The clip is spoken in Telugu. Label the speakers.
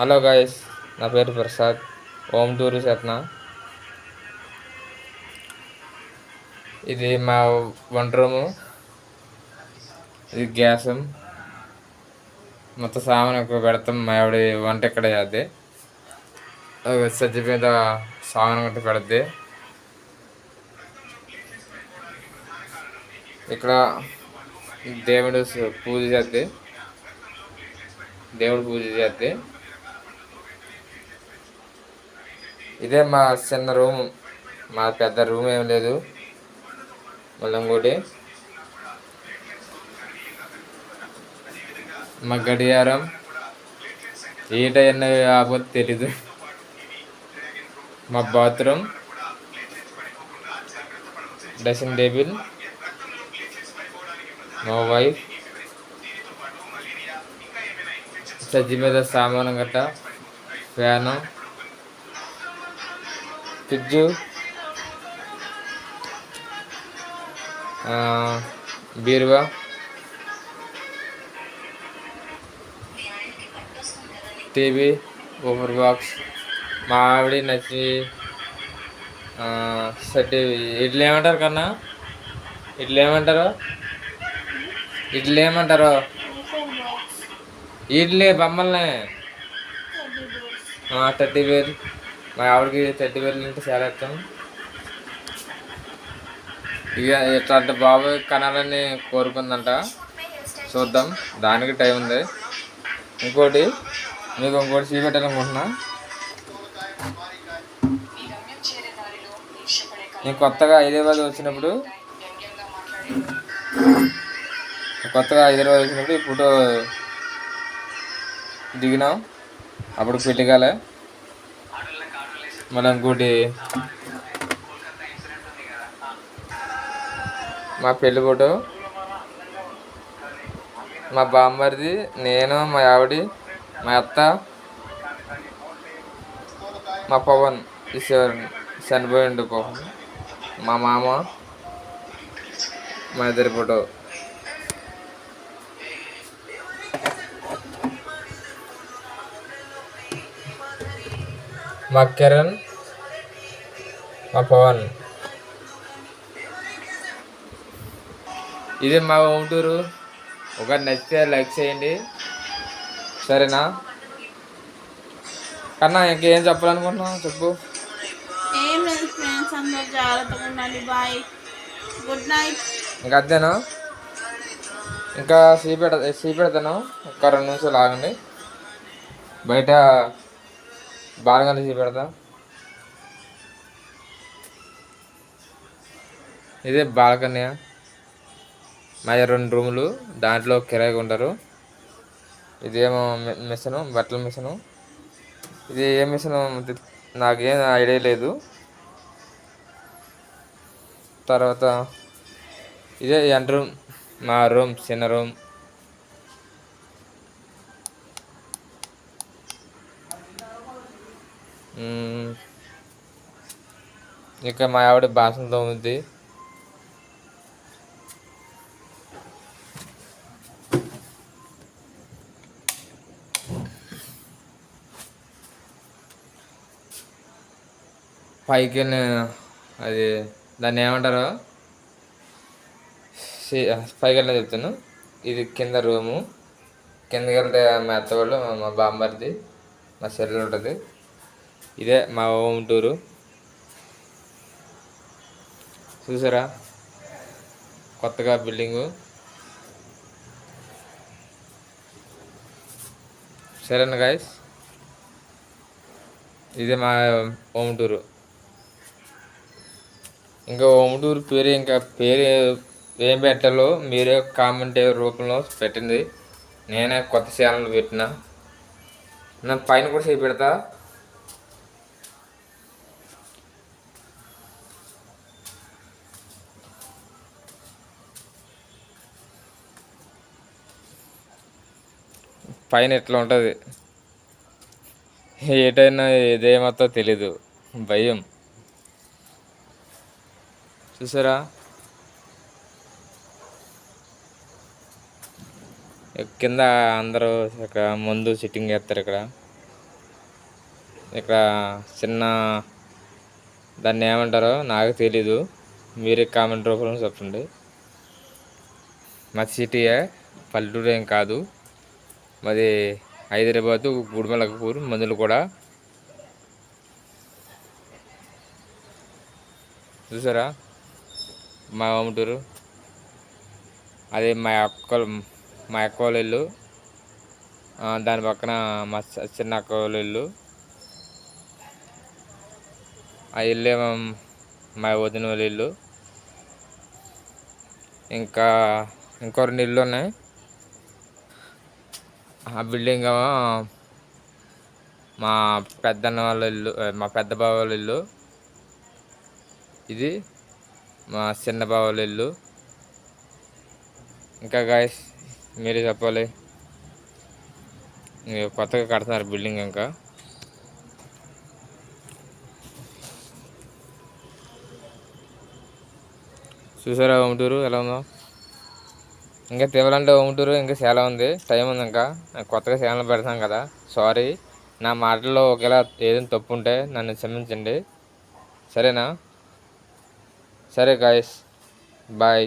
Speaker 1: హలో గాయస్ నా పేరు ప్రసాద్ ఓం టూరి సత్న ఇది మా వంట రూము ఇది గ్యాస్ మొత్తం సామాన్ ఎక్కువ పెడతాం మా ఆవిడ వంట ఇక్కడ చేద్ది సజ్జ మీద సామాన్ గట్ట పెడద్ది ఇక్కడ దేవుడు పూజ చేద్ది దేవుడు పూజ చేద్ది ఇదే మా చిన్న రూమ్. మా పెద్ద రూమ్ ఏం లేదు. మళ్ళీ ఇంకోటి మా గడియారం. ఏ టైం కాకపోతే తెలీదు. మా బాత్రూమ్. Dressing table. మా వైఫ్. సజ్జి మీద సామాను గట్ట. ఫ్యాను. ఫ్రిడ్జ్. బీరువా. TV over box. మా ఆవిడ నచ్చి సెట్ ఇడ్లీ ఏమంటారు కన్నా? ఇడ్లీ ఏమంటారు? ఇడ్లీ ఏమంటారు? ఇడ్లీ బొమ్మల్ని. థర్టీ వేలు మా ఆవిడకి థర్టీ వేలు అంటే చాలా ఇష్టం ఇక ఇట్లాంటి బాబు కనాలని కోరుకుందంట. చూద్దాం. దానికి టైం ఉంది. ఇంకోటి మీకు ఇంకోటి చూపెట్టాలనుకుంటున్నా. నేను కొత్తగా హైదరాబాద్ వచ్చినప్పుడు కొత్తగా హైదరాబాద్ వచ్చినప్పుడు ఈ ఫోటో దిగినాం. అప్పుడు పెళ్ళికాలే మళ్ళీ ఇంకోటి మా పెళ్ళి ఫోటో మా బామ్మరిది నేను మా ఆవిడ మా అత్త మా పవన్ ఈశ్వరుని చనిపోయిండు పవన్ మా మామ మా ఇద్దరి ఫోటో మా కిరణ్ మా పవన్ ఇది మా ఊటూరు. ఒక నచ్చితే లైక్ చేయండి. సరేనా? కన్నా ఇంకేం చెప్పాలనుకుంటున్నావు? చెప్పు.
Speaker 2: ఏం లేదు ఫ్రెండ్స్ అందరూ జాగ్రత్తగా ఉండాలి బాయ్. Good night.
Speaker 1: ఇంకా అదేనా ఇంకా సీ పెడ సీ పెడతాను. ఒక రెండు నిమిషాలు ఆగండి. బయట బాగా సీ పెడతా. ఇదే బాల్కనీ మా రెండు రూములు దాంట్లో కిరాయిగా ఉంటారు. ఇదేమో మిషను బట్టల మిషను. ఇది ఏ మిషన్ నాకేం ఐడియా లేదు. తర్వాత ఇదే ఎంట్రూమ్ మా రూమ్ చిన్న రూమ్. ఇక మా ఆవిడ బాసనతో తోముద్ది. పైకి వెళ్ళిన అది దాన్ని ఏమంటారు? పైకి వెళ్ళిన చెప్తాను. ఇది కింద రూము. కిందకి వెళ్తే మా అత్తవాళ్ళు మా బామ్మర్ది మా చెల్లెలు ఉంటుంది. ఇదే మా హోమ్ టూరు. చూసారా? కొత్తగా బిల్డింగు. సరేనా గాయస్ ఇదే మా హోమ్ టూరు. ఇంకా హోమ్ టూర్ పేరు ఇంకా పేరు ఏం పెట్టాలో మీరే కామెంట్ రూపంలో పెట్టింది. నేనే కొత్త ఛానల్ పెట్టిన. నా పైన కూడా చేపెడతా పైన ఎట్లా ఉంటుంది? ఏటైనా ఏదేమతో తెలీదు. భయం. చూసారా? కింద అందరూ ఇక్కడ ముందు సిట్టింగ్ చేస్తారు ఇక్కడ. ఇక్కడ చిన్న దాన్ని ఏమంటారో నాకు తెలీదు. మీరే కామెంట్ రూపంలో చెప్పండి. మా సిటీయే పల్లెటూరు ఏం కాదు. మాది హైదరాబాదు గుడిమలకపూర్ మందులు కూడా. చూసారా? మా అమ్మటూరు అది మా అక్క మా అక్క వాళ్ళ ఇల్లు దాని పక్కన మా చిన్న అక్క వాళ్ళ ఇల్లు. ఆ ఇల్లు మా వదిన వాళ్ళ ఇల్లు. ఇంకా ఇంకో రెండు ఇల్లు ఉన్నాయి ఆ బిల్డింగ్ మా పెద్దన్న వాళ్ళ ఇల్లు మా పెద్ద బావ వాళ్ళ ఇల్లు. ఇది మా చిన్న బావ వాళ్ళ ఇల్లు. ఇంకా గాయస్ మీరే చెప్పాలి. కొత్తగా కడుతున్నారు బిల్డింగ్ ఇంకా. చూసారా ఓమటూరు ఎలా ఉందో? ఇంకా తివ్వాలంటే ఓమటూరు ఇంకా చాలా ఉంది. టైం ఉంది ఇంకా. కొత్తగా ఛానల్ పెడతాం కదా. సారీ నా మాటల్లో ఒకేలా ఏదైనా తప్పు ఉంటే నన్ను క్షమించండి. సరేనా? సరే గాయస్ బాయ్